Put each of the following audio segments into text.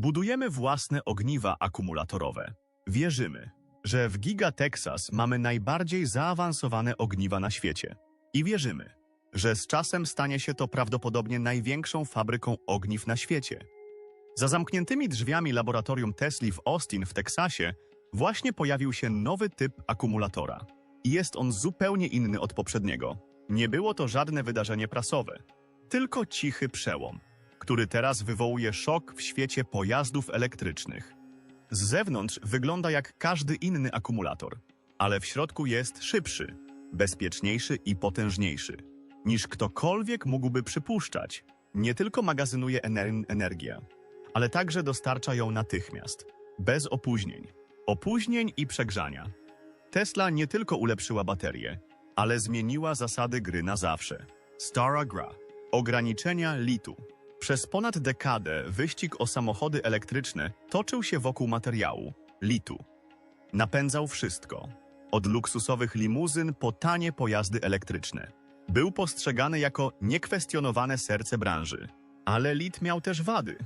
Budujemy własne ogniwa akumulatorowe. Wierzymy, że w Giga Texas mamy najbardziej zaawansowane ogniwa na świecie. I wierzymy, że z czasem stanie się to prawdopodobnie największą fabryką ogniw na świecie. Za zamkniętymi drzwiami laboratorium Tesla w Austin w Teksasie właśnie pojawił się nowy typ akumulatora. I jest on zupełnie inny od poprzedniego. Nie było to żadne wydarzenie prasowe, tylko cichy przełom, który teraz wywołuje szok w świecie pojazdów elektrycznych. Z zewnątrz wygląda jak każdy inny akumulator, ale w środku jest szybszy, bezpieczniejszy i potężniejszy niż ktokolwiek mógłby przypuszczać. Nie tylko magazynuje ener- energię, ale także dostarcza ją natychmiast, bez opóźnień. Opóźnień i przegrzania. Tesla nie tylko ulepszyła baterię, ale zmieniła zasady gry na zawsze. Stara gra. Ograniczenia litu. Przez ponad dekadę wyścig o samochody elektryczne toczył się wokół materiału litu. Napędzał wszystko, od luksusowych limuzyn po tanie pojazdy elektryczne. Był postrzegany jako niekwestionowane serce branży. Ale lit miał też wady.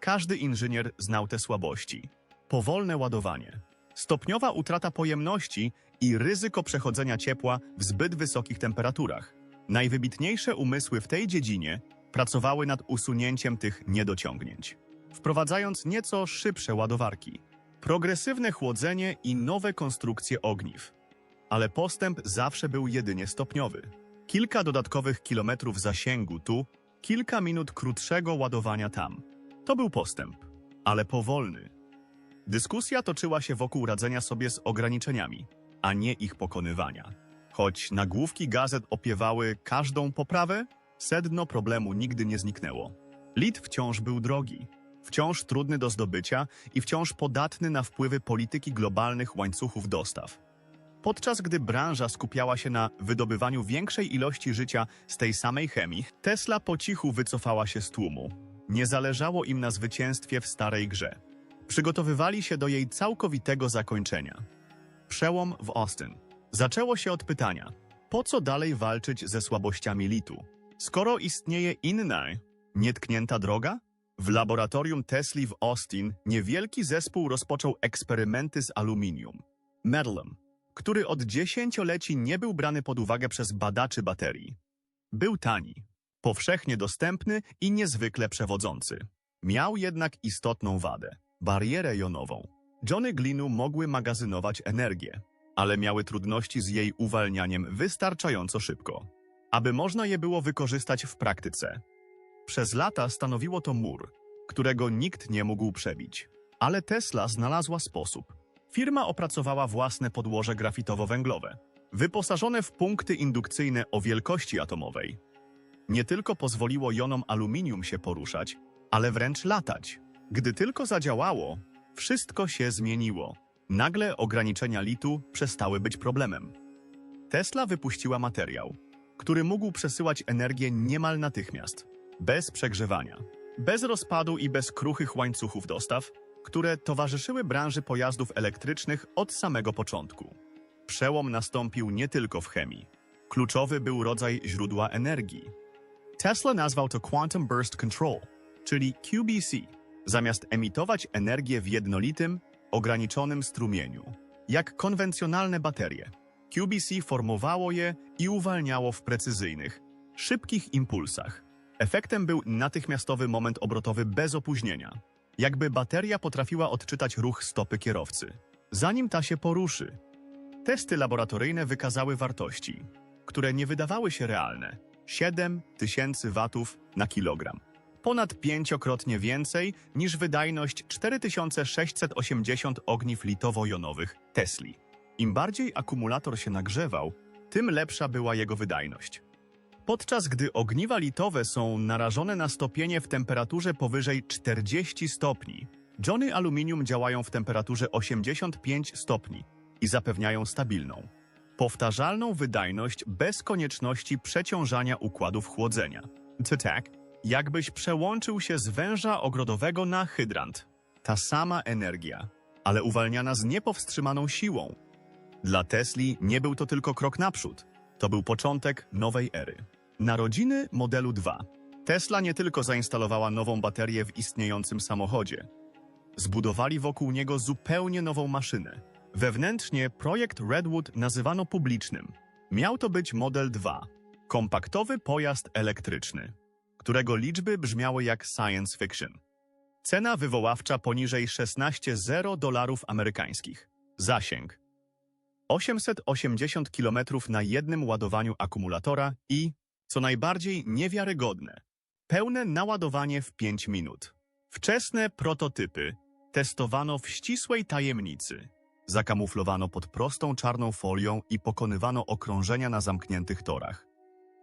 Każdy inżynier znał te słabości. Powolne ładowanie, stopniowa utrata pojemności i ryzyko przechodzenia ciepła w zbyt wysokich temperaturach. Najwybitniejsze umysły w tej dziedzinie pracowały nad usunięciem tych niedociągnięć, wprowadzając nieco szybsze ładowarki, progresywne chłodzenie i nowe konstrukcje ogniw. Ale postęp zawsze był jedynie stopniowy. Kilka dodatkowych kilometrów zasięgu tu, kilka minut krótszego ładowania tam. To był postęp, ale powolny. Dyskusja toczyła się wokół radzenia sobie z ograniczeniami, a nie ich pokonywania. Choć nagłówki gazet opiewały każdą poprawę, sedno problemu nigdy nie zniknęło. Lit wciąż był drogi, wciąż trudny do zdobycia i wciąż podatny na wpływy polityki globalnych łańcuchów dostaw. Podczas gdy branża skupiała się na wydobywaniu większej ilości życia z tej samej chemii, Tesla po cichu wycofała się z tłumu. Nie zależało im na zwycięstwie w starej grze. Przygotowywali się do jej całkowitego zakończenia. Przełom w Austin. Zaczęło się od pytania, po co dalej walczyć ze słabościami litu? Skoro istnieje inna, nietknięta droga? W laboratorium Tesla w Austin niewielki zespół rozpoczął eksperymenty z aluminium, metalem, który od dziesięcioleci nie był brany pod uwagę przez badaczy baterii. Był tani, powszechnie dostępny i niezwykle przewodzący. Miał jednak istotną wadę barierę jonową. Johnny glinu mogły magazynować energię, ale miały trudności z jej uwalnianiem wystarczająco szybko, aby można je było wykorzystać w praktyce. Przez lata stanowiło to mur, którego nikt nie mógł przebić. Ale Tesla znalazła sposób. Firma opracowała własne podłoże grafitowo-węglowe, wyposażone w punkty indukcyjne o wielkości atomowej. Nie tylko pozwoliło jonom aluminium się poruszać, ale wręcz latać. Gdy tylko zadziałało, wszystko się zmieniło. Nagle ograniczenia litu przestały być problemem. Tesla wypuściła materiał, który mógł przesyłać energię niemal natychmiast, bez przegrzewania, bez rozpadu i bez kruchych łańcuchów dostaw, które towarzyszyły branży pojazdów elektrycznych od samego początku. Przełom nastąpił nie tylko w chemii. Kluczowy był rodzaj źródła energii. Tesla nazwał to Quantum Burst Control, czyli QBC, zamiast emitować energię w jednolitym, ograniczonym strumieniu, jak konwencjonalne baterie. QBC formowało je i uwalniało w precyzyjnych, szybkich impulsach. Efektem był natychmiastowy moment obrotowy bez opóźnienia, jakby bateria potrafiła odczytać ruch stopy kierowcy, zanim ta się poruszy. Testy laboratoryjne wykazały wartości, które nie wydawały się realne. 7000 watów na kilogram ponad pięciokrotnie więcej niż wydajność 4680 ogniw litowo-jonowych Tesli. Im bardziej akumulator się nagrzewał, tym lepsza była jego wydajność. Podczas gdy ogniwa litowe są narażone na stopienie w temperaturze powyżej 40 stopni, Johnny Aluminium działają w temperaturze 85 stopni i zapewniają stabilną, powtarzalną wydajność bez konieczności przeciążania układów chłodzenia. To tak, jakbyś przełączył się z węża ogrodowego na hydrant. Ta sama energia, ale uwalniana z niepowstrzymaną siłą. Dla Tesli nie był to tylko krok naprzód. To był początek nowej ery. Narodziny modelu 2. Tesla nie tylko zainstalowała nową baterię w istniejącym samochodzie. Zbudowali wokół niego zupełnie nową maszynę. Wewnętrznie projekt Redwood nazywano publicznym. Miał to być Model 2, kompaktowy pojazd elektryczny, którego liczby brzmiały jak science fiction. Cena wywoławcza poniżej 16,0 dolarów amerykańskich. Zasięg 880 km na jednym ładowaniu akumulatora i, co najbardziej niewiarygodne, pełne naładowanie w 5 minut. Wczesne prototypy testowano w ścisłej tajemnicy. Zakamuflowano pod prostą czarną folią i pokonywano okrążenia na zamkniętych torach.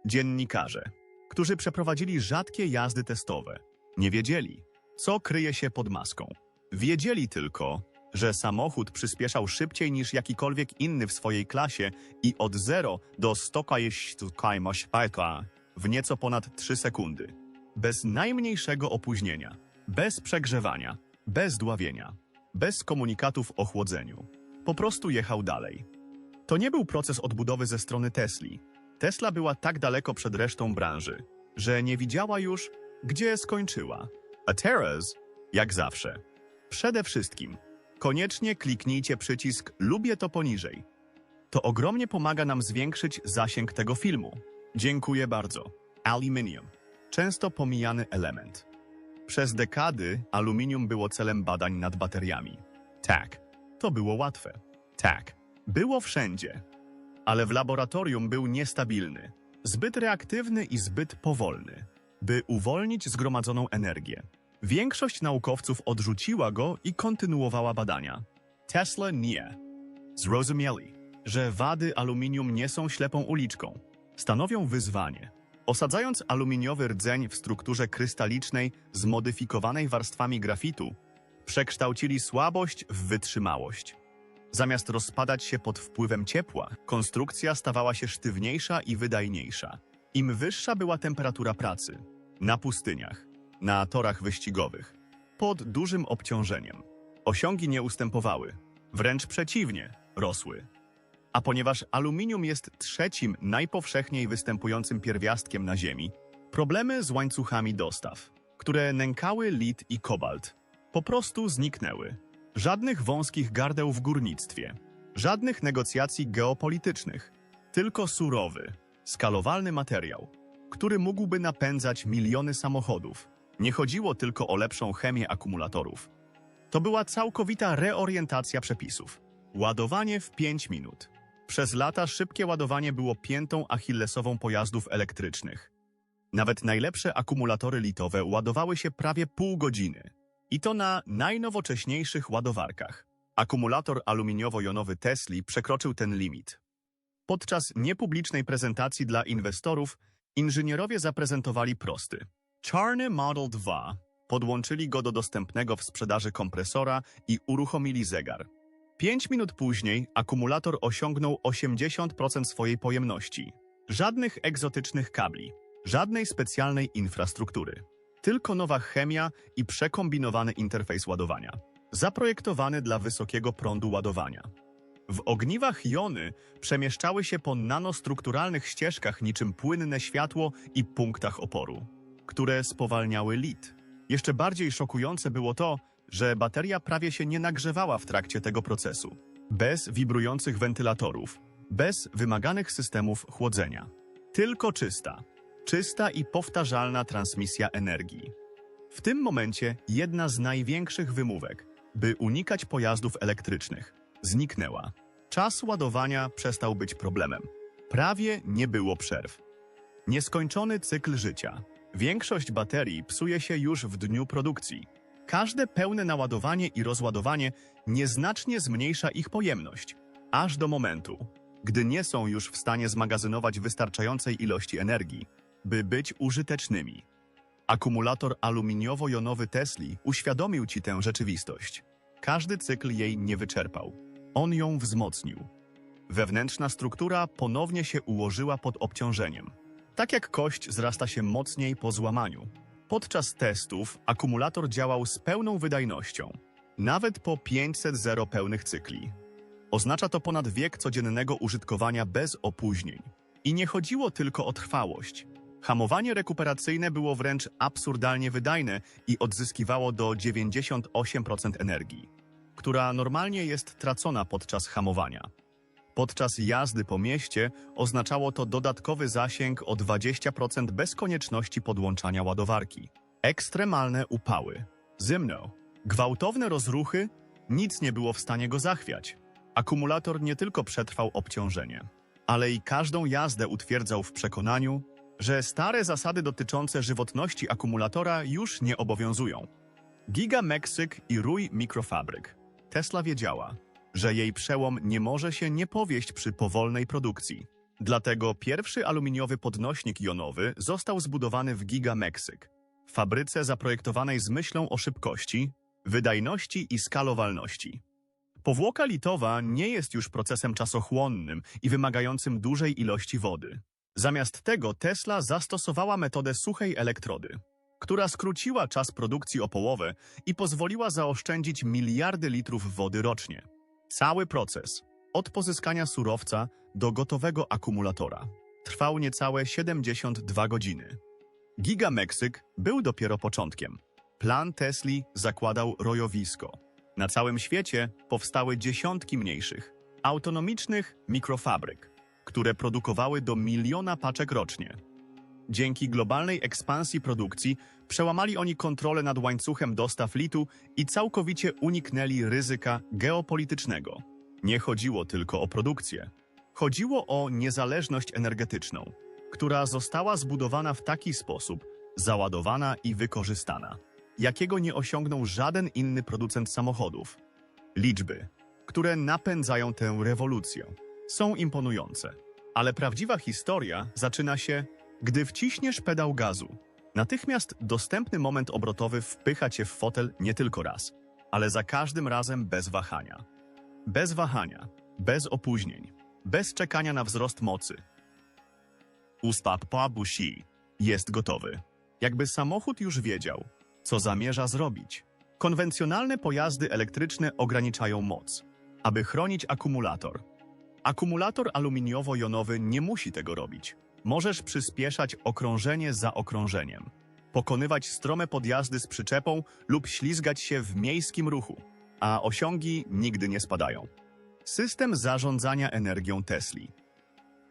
Dziennikarze, którzy przeprowadzili rzadkie jazdy testowe, nie wiedzieli, co kryje się pod maską. Wiedzieli tylko, że samochód przyspieszał szybciej niż jakikolwiek inny w swojej klasie i od 0 do 100 km w nieco ponad 3 sekundy. Bez najmniejszego opóźnienia, bez przegrzewania, bez dławienia, bez komunikatów o chłodzeniu. Po prostu jechał dalej. To nie był proces odbudowy ze strony Tesli. Tesla była tak daleko przed resztą branży, że nie widziała już, gdzie skończyła. A teraz, jak zawsze. Przede wszystkim, koniecznie kliknijcie przycisk Lubię to poniżej. To ogromnie pomaga nam zwiększyć zasięg tego filmu. Dziękuję bardzo. Aluminium. Często pomijany element. Przez dekady aluminium było celem badań nad bateriami. Tak, to było łatwe. Tak, było wszędzie. Ale w laboratorium był niestabilny, zbyt reaktywny i zbyt powolny, by uwolnić zgromadzoną energię. Większość naukowców odrzuciła go i kontynuowała badania. Tesla nie. Zrozumieli, że wady aluminium nie są ślepą uliczką. Stanowią wyzwanie. Osadzając aluminiowy rdzeń w strukturze krystalicznej zmodyfikowanej warstwami grafitu, przekształcili słabość w wytrzymałość. Zamiast rozpadać się pod wpływem ciepła, konstrukcja stawała się sztywniejsza i wydajniejsza. Im wyższa była temperatura pracy, na pustyniach, na torach wyścigowych, pod dużym obciążeniem, osiągi nie ustępowały, wręcz przeciwnie, rosły. A ponieważ aluminium jest trzecim najpowszechniej występującym pierwiastkiem na Ziemi, problemy z łańcuchami dostaw, które nękały lit i kobalt, po prostu zniknęły. Żadnych wąskich gardeł w górnictwie, żadnych negocjacji geopolitycznych, tylko surowy, skalowalny materiał, który mógłby napędzać miliony samochodów. Nie chodziło tylko o lepszą chemię akumulatorów. To była całkowita reorientacja przepisów. Ładowanie w 5 minut. Przez lata szybkie ładowanie było piętą achillesową pojazdów elektrycznych. Nawet najlepsze akumulatory litowe ładowały się prawie pół godziny. I to na najnowocześniejszych ładowarkach. Akumulator aluminiowo-jonowy Tesli przekroczył ten limit. Podczas niepublicznej prezentacji dla inwestorów inżynierowie zaprezentowali prosty, czarny Model 2, podłączyli go do dostępnego w sprzedaży kompresora i uruchomili zegar. Pięć minut później akumulator osiągnął 80% swojej pojemności. Żadnych egzotycznych kabli, żadnej specjalnej infrastruktury. Tylko nowa chemia i przekombinowany interfejs ładowania. Zaprojektowany dla wysokiego prądu ładowania. W ogniwach jony przemieszczały się po nanostrukturalnych ścieżkach niczym płynne światło i punktach oporu, które spowalniały lit. Jeszcze bardziej szokujące było to, że bateria prawie się nie nagrzewała w trakcie tego procesu. Bez wibrujących wentylatorów, bez wymaganych systemów chłodzenia. Tylko czysta, czysta i powtarzalna transmisja energii. W tym momencie jedna z największych wymówek, by unikać pojazdów elektrycznych, zniknęła. Czas ładowania przestał być problemem. Prawie nie było przerw. Nieskończony cykl życia. Większość baterii psuje się już w dniu produkcji. Każde pełne naładowanie i rozładowanie nieznacznie zmniejsza ich pojemność, aż do momentu, gdy nie są już w stanie zmagazynować wystarczającej ilości energii, by być użytecznymi. Akumulator aluminiowo-jonowy Tesli uświadomił ci tę rzeczywistość. Każdy cykl jej nie wyczerpał. On ją wzmocnił. Wewnętrzna struktura ponownie się ułożyła pod obciążeniem. Tak jak kość zrasta się mocniej po złamaniu. Podczas testów akumulator działał z pełną wydajnością, nawet po 500 zero pełnych cykli. Oznacza to ponad wiek codziennego użytkowania bez opóźnień. I nie chodziło tylko o trwałość. Hamowanie rekuperacyjne było wręcz absurdalnie wydajne i odzyskiwało do 98% energii, która normalnie jest tracona podczas hamowania. Podczas jazdy po mieście oznaczało to dodatkowy zasięg o 20% bez konieczności podłączania ładowarki. Ekstremalne upały, zimno, gwałtowne rozruchy, nic nie było w stanie go zachwiać. Akumulator nie tylko przetrwał obciążenie, ale i każdą jazdę utwierdzał w przekonaniu, że stare zasady dotyczące żywotności akumulatora już nie obowiązują. Giga Meksyk i rój mikrofabryk. Tesla wiedziała, że jej przełom nie może się nie powieść przy powolnej produkcji. Dlatego pierwszy aluminiowy podnośnik jonowy został zbudowany w Giga Meksyk, fabryce zaprojektowanej z myślą o szybkości, wydajności i skalowalności. Powłoka litowa nie jest już procesem czasochłonnym i wymagającym dużej ilości wody. Zamiast tego Tesla zastosowała metodę suchej elektrody, która skróciła czas produkcji o połowę i pozwoliła zaoszczędzić miliardy litrów wody rocznie. Cały proces, od pozyskania surowca do gotowego akumulatora, trwał niecałe 72 godziny. Giga Meksyk był dopiero początkiem. Plan Tesli zakładał rojowisko. Na całym świecie powstały dziesiątki mniejszych, autonomicznych mikrofabryk, które produkowały do miliona paczek rocznie. Dzięki globalnej ekspansji produkcji przełamali oni kontrolę nad łańcuchem dostaw litu i całkowicie uniknęli ryzyka geopolitycznego. Nie chodziło tylko o produkcję. Chodziło o niezależność energetyczną, która została zbudowana w taki sposób, załadowana i wykorzystana, jakiego nie osiągnął żaden inny producent samochodów. Liczby, które napędzają tę rewolucję, są imponujące. Ale prawdziwa historia zaczyna się, gdy wciśniesz pedał gazu. Natychmiast dostępny moment obrotowy wpycha cię w fotel nie tylko raz, ale za każdym razem bez wahania. Bez wahania, bez opóźnień, bez czekania na wzrost mocy. Ustap Bushi jest gotowy. Jakby samochód już wiedział, co zamierza zrobić. Konwencjonalne pojazdy elektryczne ograniczają moc, aby chronić akumulator. Akumulator aluminiowo-jonowy nie musi tego robić. Możesz przyspieszać okrążenie za okrążeniem, pokonywać strome podjazdy z przyczepą lub ślizgać się w miejskim ruchu, a osiągi nigdy nie spadają. System zarządzania energią Tesli.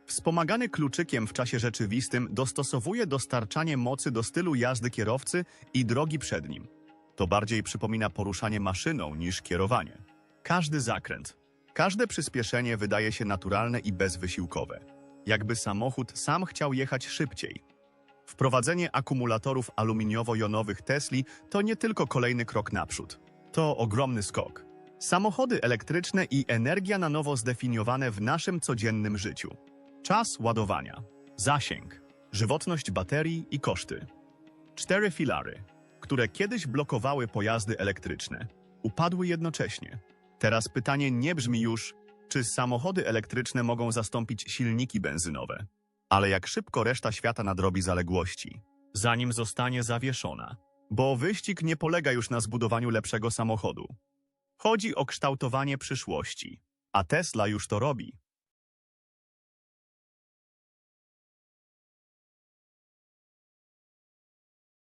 Wspomagany kluczykiem w czasie rzeczywistym dostosowuje dostarczanie mocy do stylu jazdy kierowcy i drogi przed nim. To bardziej przypomina poruszanie maszyną niż kierowanie. Każdy zakręt, każde przyspieszenie wydaje się naturalne i bezwysiłkowe. Jakby samochód sam chciał jechać szybciej. Wprowadzenie akumulatorów aluminiowo-jonowych Tesli to nie tylko kolejny krok naprzód. To ogromny skok. Samochody elektryczne i energia na nowo zdefiniowane w naszym codziennym życiu. Czas ładowania, zasięg, żywotność baterii i koszty. Cztery filary, które kiedyś blokowały pojazdy elektryczne, upadły jednocześnie. Teraz pytanie nie brzmi już, czy samochody elektryczne mogą zastąpić silniki benzynowe, ale jak szybko reszta świata nadrobi zaległości, zanim zostanie zawieszona. Bo wyścig nie polega już na zbudowaniu lepszego samochodu. Chodzi o kształtowanie przyszłości, a Tesla już to robi.